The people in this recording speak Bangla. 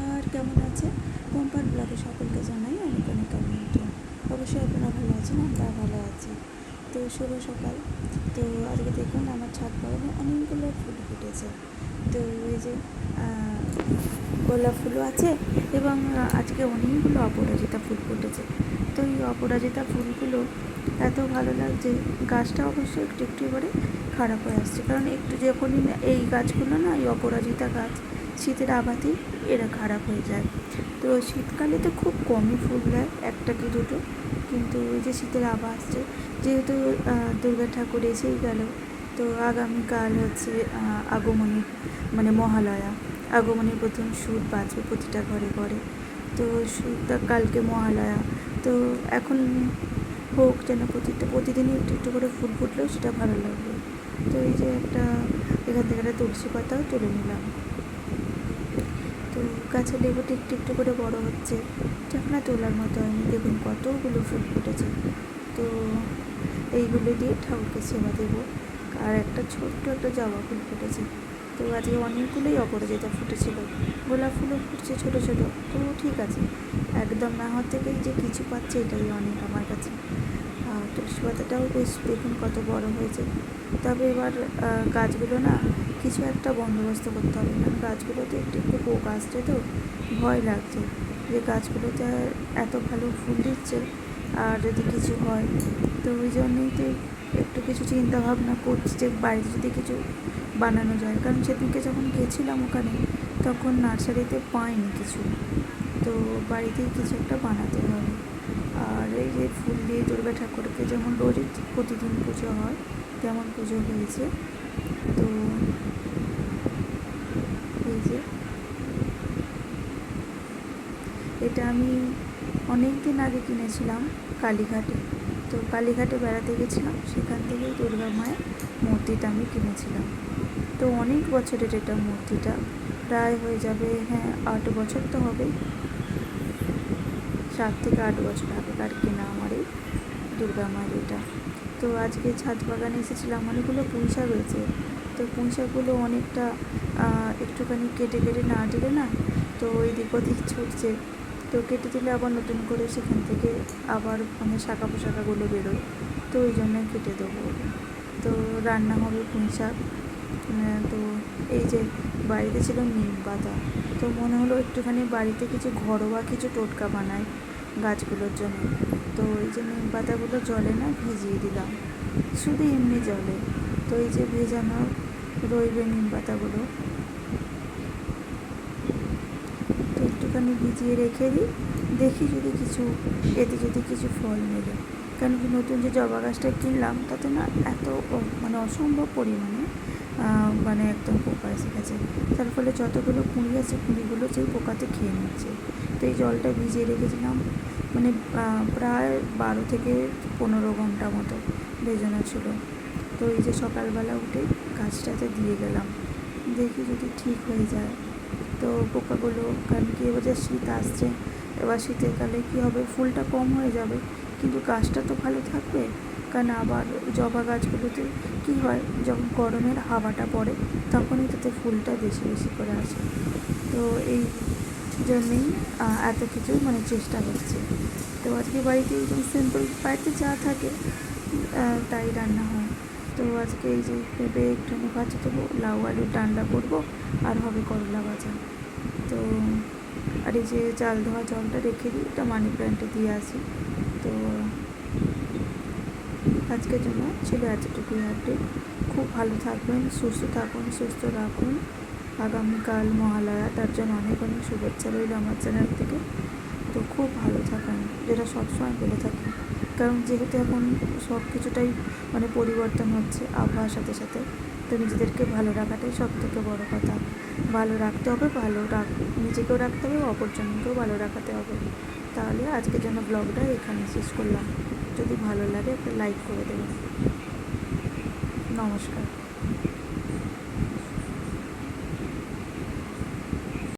নমস্কার, কেমন আছে কোম্পান ব্লগে সকলকে জানাই অনেক অনেক আমন্ত্রণ অবশ্যই আপনারা ভালো আছেন, আমরা ভালো আছি। তো শুভ সকাল। তো আজকে দেখুন, আমার ছাদ বাগানে অনেকগুলো ফুল ফুটেছে। তো এই যে গোলাপ ফুলও আছে এবং আজকে অনেকগুলো অপরাজিতা ফুল ফুটেছে। তো এই অপরাজিতা ফুলগুলো এত ভালো লাগছে, গাছটা অবশ্য একটু একটু করে খারাপ হয়ে আসছে। কারণ একটু যখনই এই গাছগুলো না, এই অপরাজিতা গাছ শীতের আবাতেই এরা খারাপ হয়ে যায়। তো শীতকালে তো খুব কমই ফুল দেয় একটা কি দুটো। কিন্তু যে শীতের আবা আসছে, যেহেতু দুর্গা ঠাকুর এসেই গেল, তো আগামীকাল হচ্ছে আগমনী মানে মহালয়া। আগমনীর প্রথম সুর বাজবে প্রতিটা ঘরে ঘরে। তো সুরটা কালকে মহালয়া। তো এখন হোক যেন প্রতিটা প্রতিদিনই একটু একটু করে ফুল ফুটলেও সেটা ভালো লাগবে। তো এই যে একটা, এখান থেকে একটা তুলসী পাতাও তুলে নিলাম। তো গাছের লেবুটি একটু একটু করে বড় হচ্ছে। চাকনা তোলার মতো হয়নি, দেখুন কতগুলো ফুল ফুটেছে। তো এইগুলো দিয়ে ঠাকুরকে সেবা দেবো। আর একটা ছোট্ট একটা জবা ফুল ফুটেছে। তো আজকে অনেকগুলোই অপরাজিতা ফুটেছিল। গোলাপ ফুলও ফুটছে ছোটো ছোটো। তো ঠিক আছে, একদম না হওয়ার থেকেই যে কিছু পাচ্ছে এটাই অনেক আমার কাছে। তুলসী পাতাটাও বেশ দেখুন কত বড় হয়েছে। তবে এবার গাছগুলো না কিছু একটা বন্দোবস্ত করতে হবে, কারণ গাছগুলোতে একটু একটু পোক আসছে তো, ভয় লাগছে। যে গাছগুলোতে এত ভালো ফুল দিচ্ছে আর যদি কিছু হয়, তো ওই জন্যই তো একটু কিছু চিন্তা ভাবনা করছি যে বাড়িতে যদি কিছু বানানো যায়। কারণ সেদিনকে যখন গেছিলাম ওখানে, তখন নার্সারিতে পাইনি কিছু। তো বাড়িতেই কিছু একটা বানাতে হবে। আর এই যে ফুল দিয়ে দুর্গা ঠাকুরকে যেমন রোজই প্রতিদিন পুজো হয়, তেমন পুজো হয়েছে। তো এই যে এটা আমি অনেক দিন আগে কিনেছিলাম কালীঘাটে। তো কালীঘাটে বেড়াতে গেছিলাম, সেখান থেকেই দুর্গা মায়ের মূর্তিটা আমি কিনেছিলাম। তো অনেক বছরের এটা মূর্তিটা, প্রায় হয়ে যাবে হ্যাঁ আট বছর তো হবেই। সাত থেকে আট বছর আগেকার কেনা আমার এই দুর্গা মায়ের এটা তো আজকে ছাদ বাগানে এসেছিলাম, অনেকগুলো পুঁই শাক রয়েছে তো পুঁই শাকগুলো অনেকটা একটুখানি কেটে কেটে না দিলে না, তো ওই দিক ওদিক ছুটছে। তো কেটে দিলে আবার নতুন করে সেখান থেকে আবার মানে শাখা পোশাকাগুলো বেরোয়। তো ওই জন্যই কেটে দেবো তো রান্না হবে পুঁই শাক। তো এই যে বাড়িতে ছিল নিম পাতা। তো মনে হলো একটুখানি বাড়িতে কিছু ঘরোয়া কিছু টোটকা বানাই। গাছগুলোর জন্য। তো এই যে নিম পাতাগুলো জলে না ভিজিয়ে দিলাম। শুধু এমনি জলে। তো এই যে ভেজানো রইবে নিম পাতাগুলো। তো একটুখানি ভিজিয়ে রেখে দিই। দেখি যদি কিছু, এতে যদি কিছু ফল মেলে। কারণ কি নতুন যে জবা গাছটা কিনলাম, তাতে না এত মানে অসম্ভব পরিমাণে মানে একদম পোকা এসে গেছে তার ফলে যতগুলো কুঁড়ি আছে, কুঁড়িগুলো সেই পোকাতে খেয়ে নিচ্ছে। তো এই জলটা ভিজিয়ে রেখেছিলাম মানে প্রায় বারো থেকে পনেরো ঘণ্টা মতো ভেজানো ছিল। তো এই যে সকালবেলা উঠে গাছটাতে দিয়ে গেলাম। দেখি যদি ঠিক হয়ে যায়। তো পোকাগুলো, কারণ কি এবার শীত আসছে, এবার শীতের কালে কী হবে? ফুলটা কম হয়ে যাবে। কিন্তু গাছটা তো ভালো থাকবে। কারণ আবার জবা গাছগুলোতে কী হয়, যখন গরমের হাওয়াটা পড়ে, তখনই তাতে ফুলটা বেশি বেশি করে আসে। তো এই জন্যেই এত কিছু মানে চেষ্টা হচ্ছে তো আজকে বাড়িতে একদম সিম্পল বাড়িতে যা থাকে তাই রান্না হয়। তো আজকে এই যে পেঁপে একটুখানি ভাজা দেবো, লাউ, আলুর ডান্ডা করব, আর হবে করলা ভাজা। তো আর এই যে চাল ধোয়া জলটা রেখে দিই এটা মানি প্ল্যান্টে দিয়ে আসি। তো আজকের জন্য ছিল এতটুকুই আপডেট খুব ভালো থাকবেন, সুস্থ থাকুন, সুস্থ রাখুন। আগামীকাল মহালয়া, তার জন্য অনেক অনেক শুভেচ্ছা রইল আমার চ্যানেল থেকে। তো খুব ভালো থাকুন, যেটা সবসময় বলে থাকি। কারণ যেহেতু এখন সব কিছুটাই মানে পরিবর্তন হচ্ছে আবহাওয়ার সাথে সাথে, তো নিজেদেরকে ভালো রাখাটাই সব থেকে বড়ো কথা। ভালো রাখতে হবে, ভালো রাখ নিজেকেও রাখতে হবে, অপরজনকেও ভালো রাখাতে হবে। তাহলে আজকের জন্য ব্লগটা এখানে শেষ করলাম। যদি ভালো লাগে একটা লাইক করে দেবেন। নমস্কার।